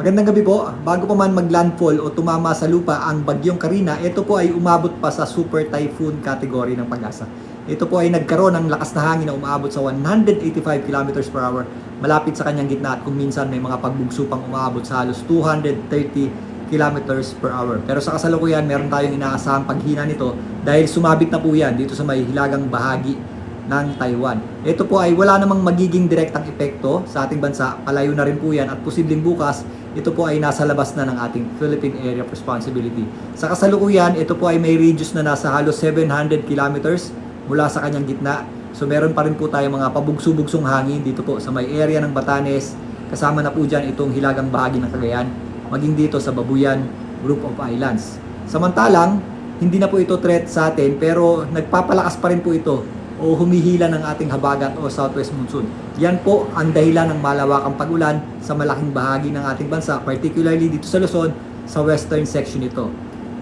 Magandang gabi po. Bago pa man maglandfall o tumama sa lupa ang bagyong Karina, ito po ay umabot pa sa super typhoon category ng pag-asa. Ito po ay nagkaroon ng lakas na hangin na umaabot sa 185 km per hour malapit sa kanyang gitna at kung minsan may mga pagbugso pang umaabot sa halos 230 km per hour. Pero sa kasalukuyan, meron tayong inaasahang paghina nito dahil sumabit na po yan dito sa may hilagang bahagi ng Taiwan. Ito po ay wala namang magiging direktang epekto sa ating bansa. Palayo na rin po yan at posibleng bukas ito po ay nasa labas na ng ating Philippine Area of Responsibility. Sa kasalukuyan, ito po ay may radius na nasa halos 700 kilometers mula sa kanyang gitna. So meron pa rin po tayo mga pabugso-bugsong hangin dito po sa may area ng Batanes. Kasama na po dyan itong hilagang bahagi ng Cagayan. Maging dito sa Babuyan Group of Islands. Samantalang, hindi na po ito threat sa atin pero nagpapalakas pa rin po ito o humihila ng ating habagat o southwest monsoon. Yan po ang dahilan ng malawakang pag-ulan sa malaking bahagi ng ating bansa, particularly dito sa Luzon, sa western section nito.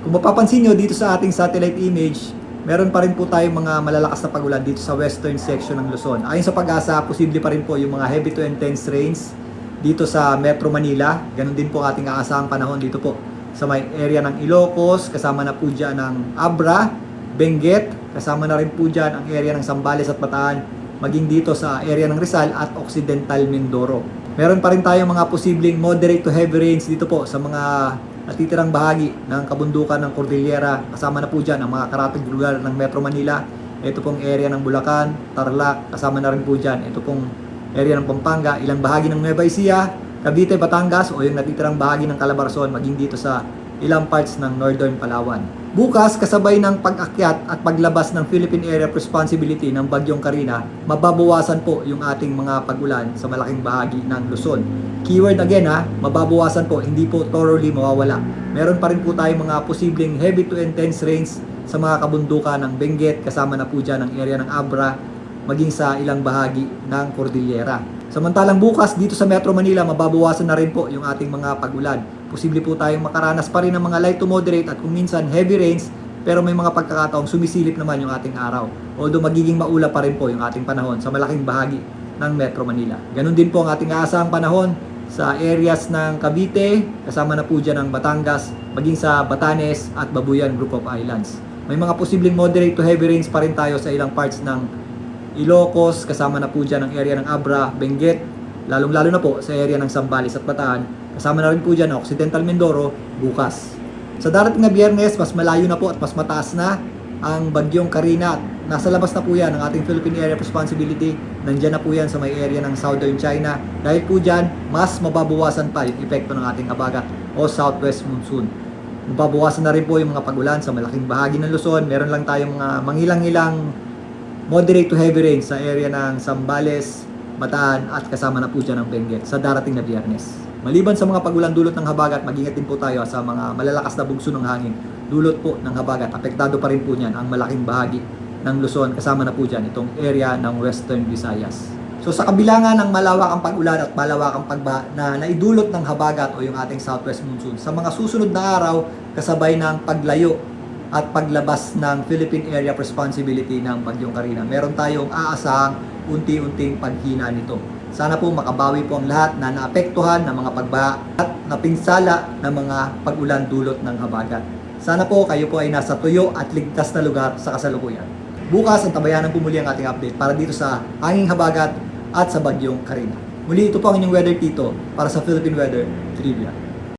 Kung mapapansin nyo dito sa ating satellite image, meron pa rin po tayong mga malalakas na pag-ulan dito sa western section ng Luzon. Ayon sa pag-asa, posible pa rin po yung mga heavy to intense rains dito sa Metro Manila. Ganon din po ating aasahang panahon dito po sa may area ng Ilocos, kasama na po dyan ng Abra, Benguet, kasama na rin po dyan ang area ng Sambales at Bataan, maging dito sa area ng Rizal at Occidental Mindoro. Meron pa rin tayong mga posibleng moderate to heavy rains dito po sa mga natitirang bahagi ng kabundukan ng Cordillera. Kasama na po dyan ang mga karatig lugar ng Metro Manila. Ito pong area ng Bulacan, Tarlac, kasama na rin po dyan. Ito pong area ng Pampanga, ilang bahagi ng Nueva Ecija, Cavite, Batangas o yung natitirang bahagi ng Calabarzon maging dito sa ilang parts ng Northern Palawan. Bukas, kasabay ng pag-akyat at paglabas ng Philippine Area of Responsibility ng Bagyong Karina, mababawasan po yung ating mga pag-ulan sa malaking bahagi ng Luzon. Keyword again ha, mababawasan po, hindi po thoroughly mawawala. Meron pa rin po tayong mga posibleng heavy to intense rains sa mga kabundukan ng Benguet, kasama na po dyan ang area ng Abra, maging sa ilang bahagi ng Cordillera. Samantalang bukas dito sa Metro Manila, mababawasan na rin po yung ating mga pag-ulan. Posible po tayong makaranas pa rin ng mga light to moderate at kung minsan heavy rains, pero may mga pagkakataong sumisilip naman yung ating araw. Although magiging maula pa rin po yung ating panahon sa malaking bahagi ng Metro Manila. Ganon din po ang ating aasahang panahon sa areas ng Cavite, kasama na po dyan ang Batangas, maging sa Batanes at Babuyan Group of Islands. May mga posibleng moderate to heavy rains pa rin tayo sa ilang parts ng Ilocos, kasama na po dyan ang area ng Abra, Benguet, lalong-lalo na po sa area ng Sambales at Bataan. Kasama na rin po dyan ang Occidental Mindoro bukas. Sa darating na biyernes, mas malayo na po at mas mataas na ang bagyong Karina. At Nasa labas na po yan ang ating Philippine Area of Responsibility. Nandyan na po yan sa may area ng Southern China. Dahil po dyan, mas mababawasan pa yung epekto ng ating abagat o Southwest Monsoon. Mababawasan na rin po yung mga pagulan sa malaking bahagi ng Luzon. Meron lang tayong mga mangilang-ilang moderate to heavy rain sa area ng Sambales, Bataan at kasama na po dyan ang Benguet sa darating na biyernes. Maliban sa mga pagulan dulot ng habagat, mag-ingat din po tayo sa mga malalakas na bugso ng hangin. Dulot po ng habagat, apektado pa rin po niyan ang malaking bahagi ng Luzon kasama na po dyan itong area ng Western Visayas. So sa kabila nga ng malawakang pag-ulan at malawakang pagbaha na naidulot ng habagat o yung ating southwest monsoon, sa mga susunod na araw kasabay ng paglayo at paglabas ng Philippine Area of Responsibility ng Bagyong Karina. Meron tayong aasahang unti-unting paghina nito. Sana po makabawi po ang lahat na naapektuhan ng mga pagbaha at napinsala ng mga pag-ulan dulot ng habagat. Sana po kayo po ay nasa tuyo at ligtas na lugar sa kasalukuyan. Bukas ang tabayanan po muli ang ating update para dito sa hanging habagat at sa Bagyong Karina. Muli ito po ang inyong weather tito para sa Philippine Weather Trivia.